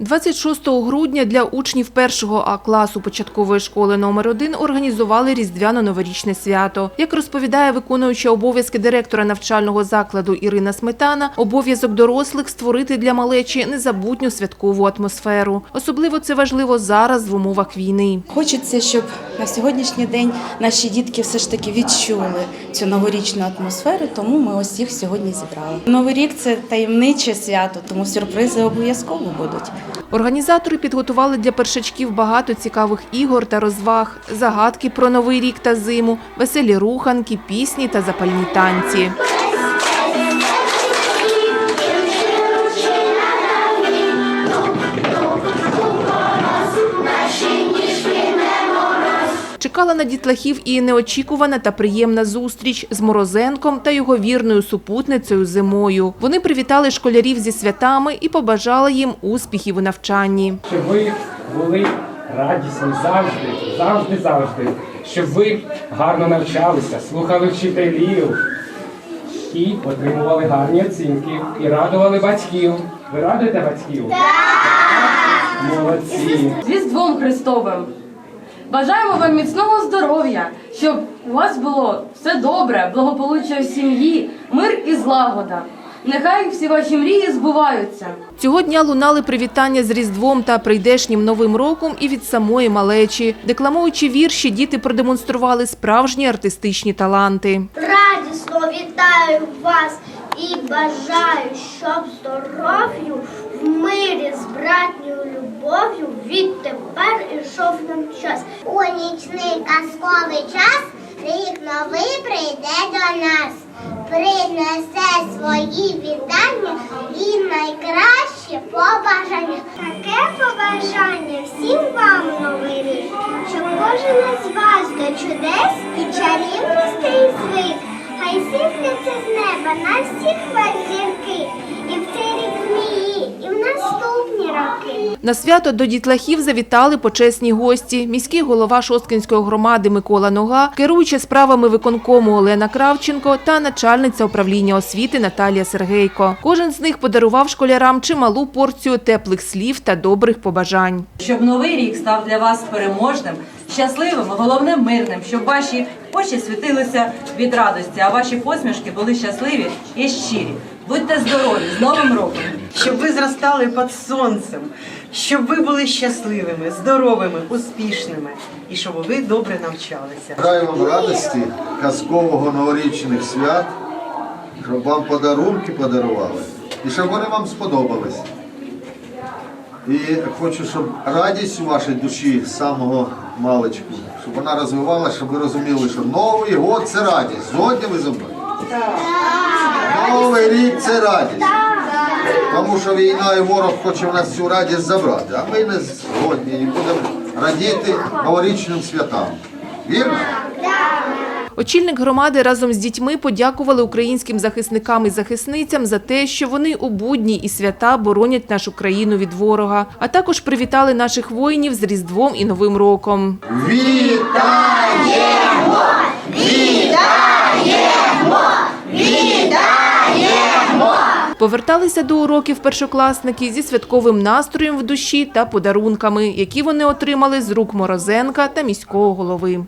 26 грудня для учнів першого А класу початкової школи номер 1 організували різдвяно-новорічне свято. Як розповідає виконуюча обов'язки директора навчального закладу Ірина Сметана, обов'язок дорослих створити для малечі незабутню святкову атмосферу. Особливо це важливо зараз в умовах війни. Хочеться, щоб на сьогоднішній день наші дітки все ж таки відчули цю новорічну атмосферу, тому ми ось їх сьогодні зібрали. Новий рік це таємниче свято, тому сюрпризи обов'язково будуть. Організатори підготували для першачків багато цікавих ігор та розваг, загадки про новий рік та зиму, веселі руханки, пісні та запальні танці. Чекала на дітлахів і неочікувана та приємна зустріч з Морозенком та його вірною супутницею зимою. Вони привітали школярів зі святами і побажали їм успіхів у навчанні. щоб ви були радісні завжди, завжди, завжди, щоб ви гарно навчалися, слухали вчителів і отримували гарні оцінки, і радували батьків. Ви радуєте батьків? Так! Молодці! з Різдвом Христовим. Бажаємо вам міцного здоров'я, щоб у вас було все добре, благополуччя в сім'ї, мир і злагода. Нехай всі ваші мрії збуваються. Цього дня лунали привітання з Різдвом та прийдешнім Новим роком і від самої малечі. Декламуючи вірші, діти продемонстрували справжні артистичні таланти. Радісно вітаю вас і бажаю, щоб здоров'ю в мирі з братньою любов'ю відтепер ішов нам час. У нічний казковий час рік новий прийде до нас, принесе свої вітання і найкраще побажання. Таке побажання всім вам новий рік, щоб кожен із вас до чудес і чарівностей звик. Хай сипляться з неба На свято до дітлахів завітали почесні гості. Міський голова Шосткинської громади Микола Нога, керуюча справами виконкому Олена Кравченко та начальниця управління освіти Наталія Сергейко. Кожен з них подарував школярам чималу порцію теплих слів та добрих побажань. щоб новий рік став для вас переможним, щасливим, головне мирним, щоб ваші очі світилися від радості, а ваші посмішки були щасливі і щирі. Будьте здорові з Новим роком! щоб ви зростали під сонцем, щоб ви були щасливими, здоровими, успішними і щоб ви добре навчалися. Бажаю вам радості, казкового новорічних свят, щоб вам подарунки подарували і щоб вони вам сподобались. І хочу, щоб радість у вашій душі з самого маличку, щоб вона розвивалася, щоб ви розуміли, що Новий год це радість. Згодні ви зі мною? Новий рік це радість. Тому що війна і ворог хоче в нас цю радість забрати, а ми не згодні і будемо радіти новорічним святам. Вірно? Очільник громади разом з дітьми подякували українським захисникам і захисницям за те, що вони у будні і свята боронять нашу країну від ворога, а також привітали наших воїнів з Різдвом і Новим роком. Вітаємо! Поверталися до уроків першокласники зі святковим настроєм в душі та подарунками, які вони отримали з рук Морозенка та міського голови.